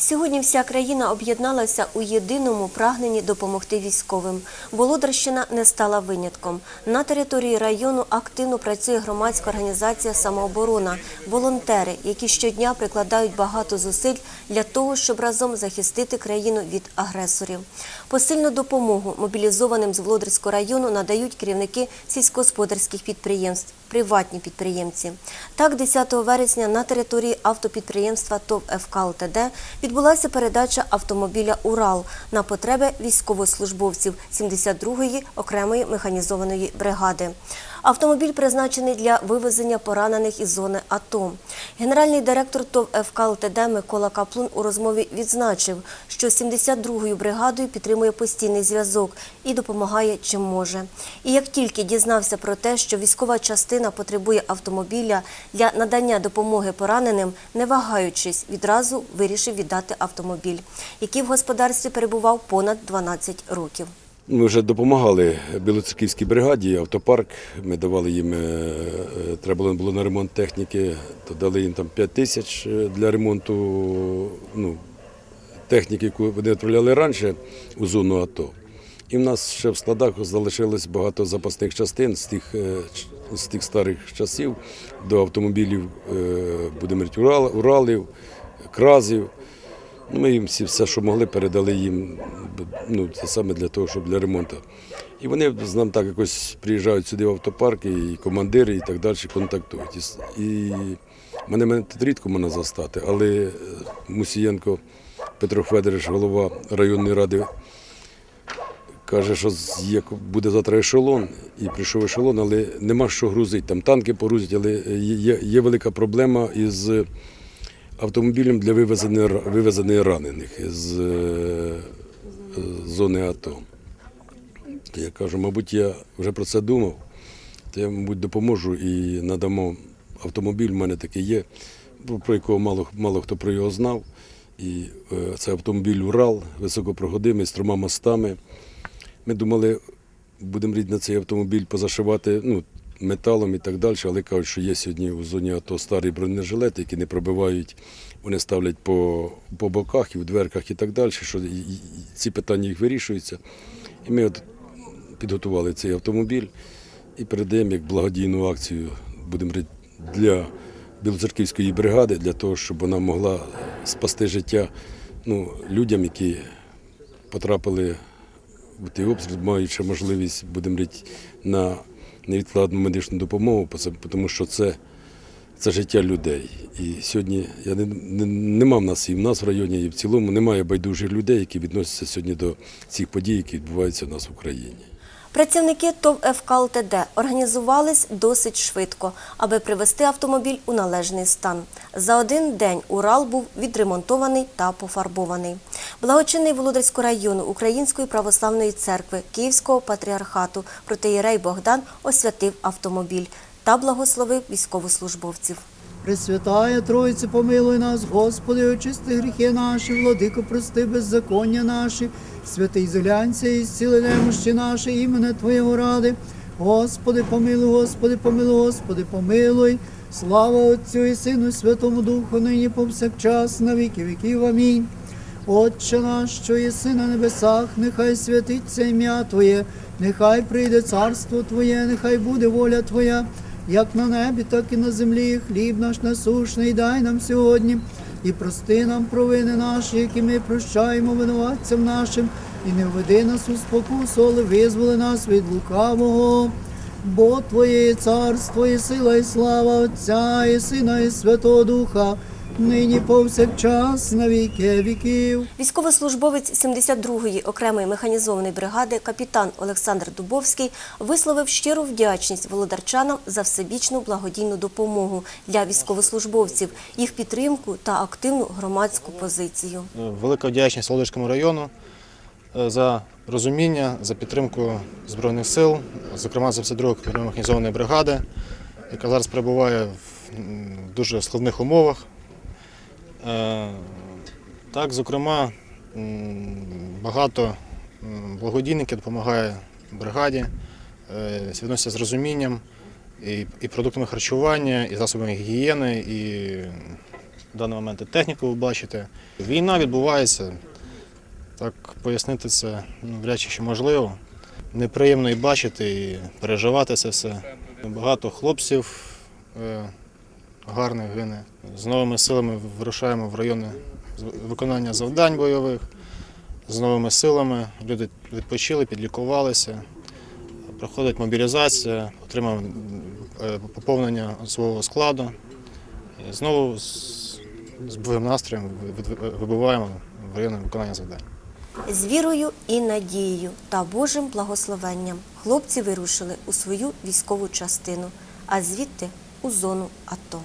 Сьогодні вся країна об'єдналася у єдиному прагненні допомогти військовим. Володарщина не стала винятком. На території району активно працює громадська організація Самооборона, волонтери, які щодня прикладають багато зусиль для того, щоб разом захистити країну від агресорів. Посильну допомогу мобілізованим з Володарського району надають керівники сільськогосподарських підприємств приватні підприємці. Так, 10 вересня на території автопідприємства ТОВ ФК ЛТД відбулася передача автомобіля Урал на потреби військовослужбовців 72-ї окремої механізованої бригади. Автомобіль призначений для вивезення поранених із зони АТО. Генеральний директор ТОВ ФК ЛТД Микола Каплун у розмові відзначив, що 72-ю бригадою підтримує постійний зв'язок і допомагає чим може. І як тільки дізнався про те, що військова частина потребує автомобіля для надання допомоги пораненим, не вагаючись, відразу вирішив віддати автомобіль, який в господарстві перебував понад 12 років. Ми вже допомагали Білоцерківській бригаді, автопарк. Ми давали їм, е, е, треба було- на ремонт техніки, то дали їм там 5 тисяч е, для ремонту ну, техніки, яку вони відправляли раніше у зону АТО. І в нас ще в складах залишилось багато запасних частин з тих, з тих старих часів до автомобілів, говорити, Уралів, Кразів. Ну, Ми їм всі, все, що могли, передали їм ну, це саме для того, щоб для ремонту. І вони з нами так якось приїжджають сюди в автопарк, і командири, і так далі контактують. І, мене, мене рідко можна застати, але е, Мусієнко Петро Федорович, голова районної ради, каже, що буде завтра ешелон, і прийшов ешелон, але нема що грузити. Там танки порузять, але є, є велика проблема із автомобілем для вивезення, вивезення ранених з е, зони АТО. То я кажу, мабуть, я вже про це думав, то я, мабуть, допоможу і надамо автомобіль, в мене такий є, про якого мало, мало хто про його знав. І е, це автомобіль Урал, високопроходимий, з трьома мостами. Ми думали, будемо рід на цей автомобіль позашивати ну, металом і так далі, але кажуть, що є сьогодні у зоні АТО старі бронежилети, які не пробивають, вони ставлять по, по боках і в дверках і так далі, що ці питання їх вирішуються. І ми от підготували цей автомобіль і передаємо як благодійну акцію, будемо говорити, для Білоцерківської бригади, для того, щоб вона могла спасти життя ну, людям, які потрапили в той обстріл, маючи можливість, будемо говорити, на невідкладну медичну допомогу, тому що це, це життя людей. І сьогодні я не, не, нема в нас і в нас в районі, і в цілому немає байдужих людей, які відносяться сьогодні до цих подій, які відбуваються в нас в Україні. Працівники ТОВ ФК ЛТД організувались досить швидко, аби привести автомобіль у належний стан. За один день Урал був відремонтований та пофарбований. Благочинний Володарського району Української православної церкви Київського патріархату протиєрей Богдан освятив автомобіль та благословив військовослужбовців. Пресвятая Тройце, помилуй нас, Господи, очисти гріхи наші, владико, прости беззаконня наші, святий зелянця і зціли немощі наші, імене Твоєго ради. Господи, помилуй, Господи, помилуй, Господи, помилуй. Слава Отцю і Сину, Святому Духу, нині повсякчас, на віки віків. Амінь. Отче наш, що єси на небесах, нехай святиться ім'я Твоє, нехай прийде царство Твоє, нехай буде воля Твоя, як на небі, так і на землі. Хліб наш насушний дай нам сьогодні, і прости нам провини наші, які ми прощаємо винуватцям нашим, і не введи нас у спокусу, але визволи нас від лукавого. Бо Твоє царство, і сила, і слава Отця, і Сина, і Святого Духа, нині повсякчас, на віки віків. Військовослужбовець 72-ї окремої механізованої бригади капітан Олександр Дубовський висловив щиру вдячність володарчанам за всебічну благодійну допомогу для військовослужбовців, їх підтримку та активну громадську позицію. Велика вдячність Володимирському району е, за розуміння, за підтримку Збройних сил, зокрема за 52 механізованої бригади, яка зараз перебуває в дуже складних умовах. Е, Так, зокрема, багато благодійників допомагає бригаді, е, відносяться з розумінням і, продуктами харчування, і засобами гігієни, і в даний момент техніку ви бачите. Війна відбувається, так пояснити це ну, вряд чи можливо. Неприємно і бачити, і переживати це все. Багато хлопців гарних гине. З новими силами вирушаємо в райони виконання завдань бойових. З новими силами люди відпочили, підлікувалися, проходить мобілізація, отримав е, поповнення свого складу. І знову з, бойовим настроєм ви- ви- вибуваємо в райони виконання завдань. З вірою і надією та Божим благословенням хлопці вирушили у свою військову частину, а звідти у зону АТО.